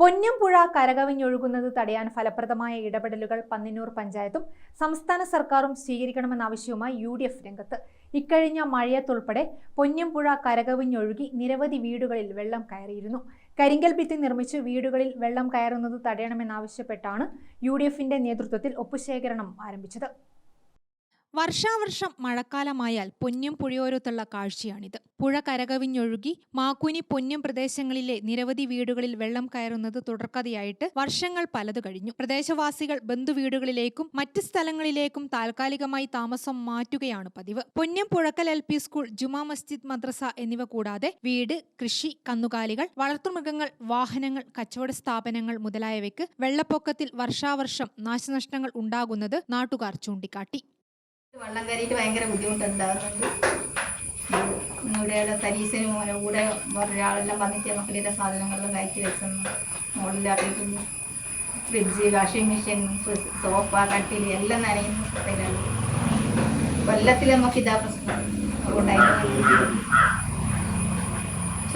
പൊന്നമ്പുഴ കരകവിഞ്ഞൊഴുകുന്നത് തടയാൻ ഫലപ്രദമായ ഇടപെടലുകൾ പന്നിന്നൂർ പഞ്ചായത്തും സംസ്ഥാന സർക്കാരും സ്വീകരിക്കണമെന്ന ആവശ്യവുമായി യു ഡി എഫ് രംഗത്ത്. ഇക്കഴിഞ്ഞ മഴയത്തുൾപ്പെടെ പൊന്നുംപുഴ കരകവിഞ്ഞൊഴുകി നിരവധി വീടുകളിൽ വെള്ളം കയറിയിരുന്നു. കരിങ്കൽ ഭിത്തി നിർമ്മിച്ച് വീടുകളിൽ വെള്ളം കയറുന്നത് തടയണമെന്നാവശ്യപ്പെട്ടാണ് യു ഡി എഫിന്റെ നേതൃത്വത്തിൽ ഒപ്പുശേഖരണം ആരംഭിച്ചത്. വർഷാവർഷം മഴക്കാലമായാൽ പൊന്നും പുഴയോരത്തുള്ള കാഴ്ചയാണിത്. പുഴ കരകവിഞ്ഞൊഴുകി മാക്കുനി പൊന്നും പ്രദേശങ്ങളിലെ നിരവധി വീടുകളിൽ വെള്ളം കയറുന്നത് തുടർക്കഥയായിട്ട് വർഷങ്ങൾ പലതു കഴിഞ്ഞു. പ്രദേശവാസികൾ ബന്ധുവീടുകളിലേക്കും മറ്റ് സ്ഥലങ്ങളിലേക്കും താൽക്കാലികമായി താമസം മാറ്റുകയാണ് പതിവ്. Ponnum Puzhakkal L P school ജുമാ മസ്ജിദ് മദ്രസ എന്നിവ കൂടാതെ വീട് കൃഷി കന്നുകാലികൾ വളർത്തുമൃഗങ്ങൾ വാഹനങ്ങൾ കച്ചവട സ്ഥാപനങ്ങൾ മുതലായവയ്ക്ക് വെള്ളപ്പൊക്കത്തിൽ വർഷാവർഷം നാശനഷ്ടങ്ങൾ ഉണ്ടാകുന്നത് നാട്ടുകാർ ചൂണ്ടിക്കാട്ടി. വെള്ളം കയറിയിട്ട് ഭയങ്കര ബുദ്ധിമുട്ടുണ്ടാകുന്നുണ്ട് ഇവിടെയുള്ള തരീസിന് മോനെ കൂടെ ഒരാളെല്ലാം വന്നിട്ട് മക്കളുടെ സാധനങ്ങളെല്ലാം കയറ്റി വെച്ചെന്ന് മുകളിലാക്കിയിട്ടുണ്ട് ഫ്രിഡ്ജ് വാഷിംഗ് മെഷീൻ സോഫ കട്ടിൽ എല്ലാം നനയുന്ന. സ്ഥലമാണ് കൊല്ലത്തിൽ നമുക്ക് ഇതാ പ്രശ്നം. അതുകൊണ്ടായിട്ട്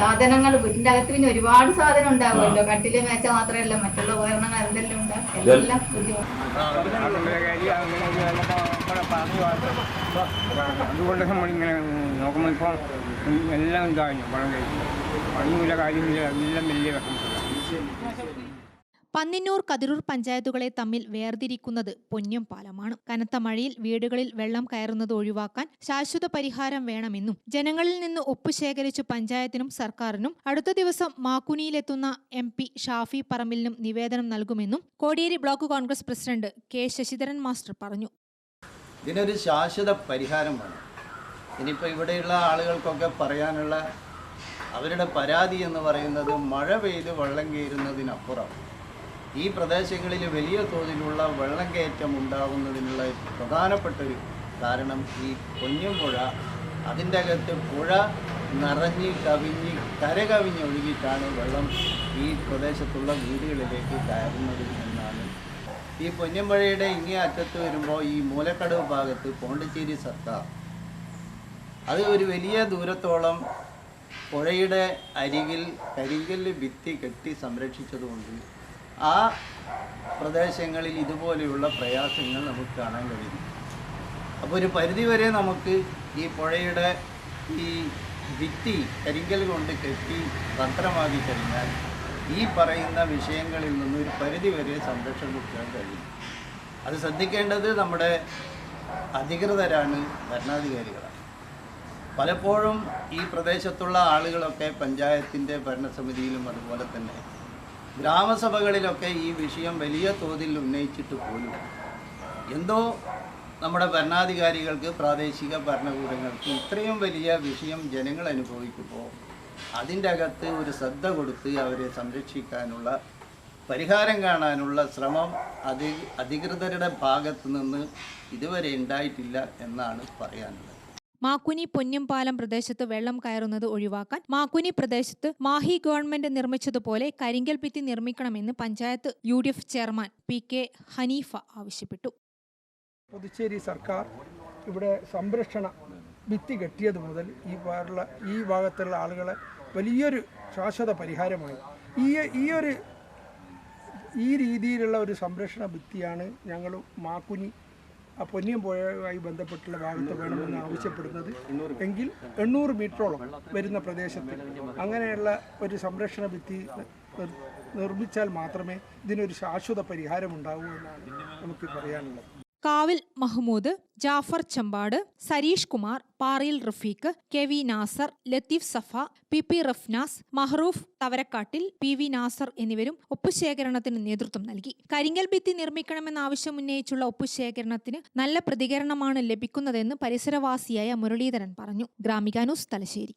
സാധനങ്ങൾ വീട്ടിന്റെ അകത്ത് പിന്നെ ഒരുപാട് സാധനം ഉണ്ടാവുമല്ലോ. കട്ടിൽ മേച്ച മാത്രമല്ല മറ്റുള്ള ഉപകരണങ്ങൾ എന്തെല്ലാം ഉണ്ടാവും എല്ലാം ബുദ്ധിമുട്ട്. നമ്മൾ ഇങ്ങനെ നോക്കുമ്പോൾ ഇപ്പോൾ എല്ലാം ഇതായിരുന്നു പണം പണിയുമില്ല കാര്യമില്ല എല്ലാം വലിയ വിഷമത്തിലാണ്. പന്നിന്നൂർ കതിരൂർ പഞ്ചായത്തുകളെ തമ്മിൽ വേർതിരിക്കുന്നത് പൊന്നം പാലമാണ്. കനത്ത മഴയിൽ വീടുകളിൽ വെള്ളം കയറുന്നത് ഒഴിവാക്കാൻ ശാശ്വത പരിഹാരം വേണമെന്നും ജനങ്ങളിൽ നിന്ന് ഒപ്പ് ശേഖരിച്ച് പഞ്ചായത്തിനും സർക്കാരിനും അടുത്ത ദിവസം മാക്കുനിയിലെത്തുന്ന എം പി ഷാഫി പറമ്പിലിനും നിവേദനം നൽകുമെന്നും Kodiyeri block Congress president K Sasidharan master പറഞ്ഞു. ഇതിനൊരു ശാശ്വത പരിഹാരം വേണം. ഇനിയിപ്പോൾ ഇവിടെയുള്ള ആളുകൾക്കൊക്കെ പറയാനുള്ള അവരുടെ പരാതി എന്ന് പറയുന്നത് മഴ പെയ്ത് വെള്ളം കയറുന്നതിനപ്പുറം. ഈ പ്രദേശങ്ങളിൽ വലിയ തോതിലുള്ള വെള്ളം കയറ്റം ഉണ്ടാകുന്നതിനുള്ള പ്രധാനപ്പെട്ടൊരു കാരണം ഈ പൊന്നുംപുഴ അതിന്റെ അകത്ത് പുഴ നിറഞ്ഞ് കവിഞ്ഞ് കര കവിഞ്ഞ് ഒഴുകിയിട്ടാണ് വെള്ളം ഈ പ്രദേശത്തുള്ള വീടുകളിലേക്ക് കയറുന്നത് എന്നാണ്. ഈ പൊന്നുംപുഴയുടെ ഇങ്ങേ അറ്റത്ത് വരുമ്പോൾ ഈ മൂലക്കടവ് ഭാഗത്ത് പോണ്ടിച്ചേരി സർക്കാർ. അത് ഒരു വലിയ ദൂരത്തോളം പുഴയുടെ അരികിൽ കരിങ്കല്ല് ഭിത്തി കെട്ടി സംരക്ഷിച്ചതുകൊണ്ട് ആ പ്രദേശങ്ങളിൽ ഇതുപോലെയുള്ള പ്രയാസങ്ങൾ നമുക്ക് കാണാൻ കഴിയും. അപ്പോൾ ഒരു പരിധിവരെ നമുക്ക് ഈ പുഴയുടെ ഈ ഭിത്തി കരിങ്കൽ കൊണ്ട് കെട്ടി ഭദ്രമാക്കി കഴിഞ്ഞാൽ ഈ പറയുന്ന വിഷയങ്ങളിൽ നിന്ന് ഒരു പരിധിവരെ സംരക്ഷണം കൊടുക്കാൻ കഴിയും. അത് ശ്രദ്ധിക്കേണ്ടത് നമ്മുടെ അധികൃതരാണ് ഭരണാധികാരികളാണ്. പലപ്പോഴും ഈ പ്രദേശത്തുള്ള ആളുകളൊക്കെ പഞ്ചായത്തിന്റെ ഭരണസമിതിയിലും അതുപോലെ തന്നെ ഗ്രാമസഭകളിലൊക്കെ ഈ വിഷയം വലിയ തോതിൽ ഉന്നയിച്ചിട്ട് പോലും എന്തോ നമ്മുടെ ഭരണാധികാരികൾക്ക് പ്രാദേശിക ഭരണകൂടങ്ങൾക്ക് ഇത്രയും വലിയ വിഷയം ജനങ്ങൾ അനുഭവിക്കുമ്പോൾ അതിന്റെ അകത്ത് ഒരു ശ്രദ്ധ കൊടുത്ത് അവരെ സംരക്ഷിക്കാനുള്ള പരിഹാരം കാണാനുള്ള ശ്രമം അധി അധികൃതരുടെ ഭാഗത്തു നിന്ന് ഇതുവരെ ഉണ്ടായിട്ടില്ല എന്നാണ് പറയാനുള്ളത്. മാക്കുനി പൊന്നം പ്രദേശത്ത് വെള്ളം കയറുന്നത് ഒഴിവാക്കാൻ മാക്കുനി പ്രദേശത്ത് മാഹി ഗവൺമെന്റ് നിർമ്മിച്ചതുപോലെ കരിങ്കൽ ഭിത്തി നിർമ്മിക്കണമെന്ന് panchayat U D F chairman P K Haneefa ആവശ്യപ്പെട്ടു. പുതുച്ചേരി സർക്കാർ ഇവിടെ സംരക്ഷണ ഭിത്തി കെട്ടിയത് മുതൽ ഈ ഭാഗത്തുള്ള ഈ ഭാഗത്തുള്ള ആളുകളെ വലിയൊരു ശാശ്വത പരിഹാരമായി. ഈ ഈ ഒരു ഈ രീതിയിലുള്ള ഒരു സംരക്ഷണ ഭിത്തിയാണ് ഞങ്ങൾ മാക്കുനി ആ പൊന്നിയം പുഴയുമായി ബന്ധപ്പെട്ടുള്ള ഭാഗത്ത് വേണമെന്ന് ആവശ്യപ്പെടുന്നത് എങ്കിൽ എണ്ണൂറ് മീറ്ററോളം വരുന്ന പ്രദേശത്ത് അങ്ങനെയുള്ള ഒരു സംരക്ഷണ ഭിത്തി നിർ- നിർമ്മിച്ചാൽ മാത്രമേ ഇതിനൊരു ശാശ്വത പരിഹാരമുണ്ടാകൂ എന്നാണ് നമുക്ക് പറയാനുള്ളത്. Kavil Mahmood Jafar Champad Sareesh Kumar Pariyil Rafeeq K V Nasar Latheef Safa P P Rafnas Mahroof Thavarakkattil P V Nasar എന്നിവരും ഒപ്പുശേഖരണത്തിന് നേതൃത്വം നൽകി. കരിങ്കൽ ഭിത്തി നിർമ്മിക്കണമെന്ന ആവശ്യം ഉന്നയിച്ചുള്ള ഒപ്പുശേഖരണത്തിന് നല്ല പ്രതികരണമാണ് ലഭിക്കുന്നതെന്ന് പരിസരവാസിയായ മുരളീധരൻ പറഞ്ഞു. ഗ്രാമിക ന്യൂസ് തലശ്ശേരി.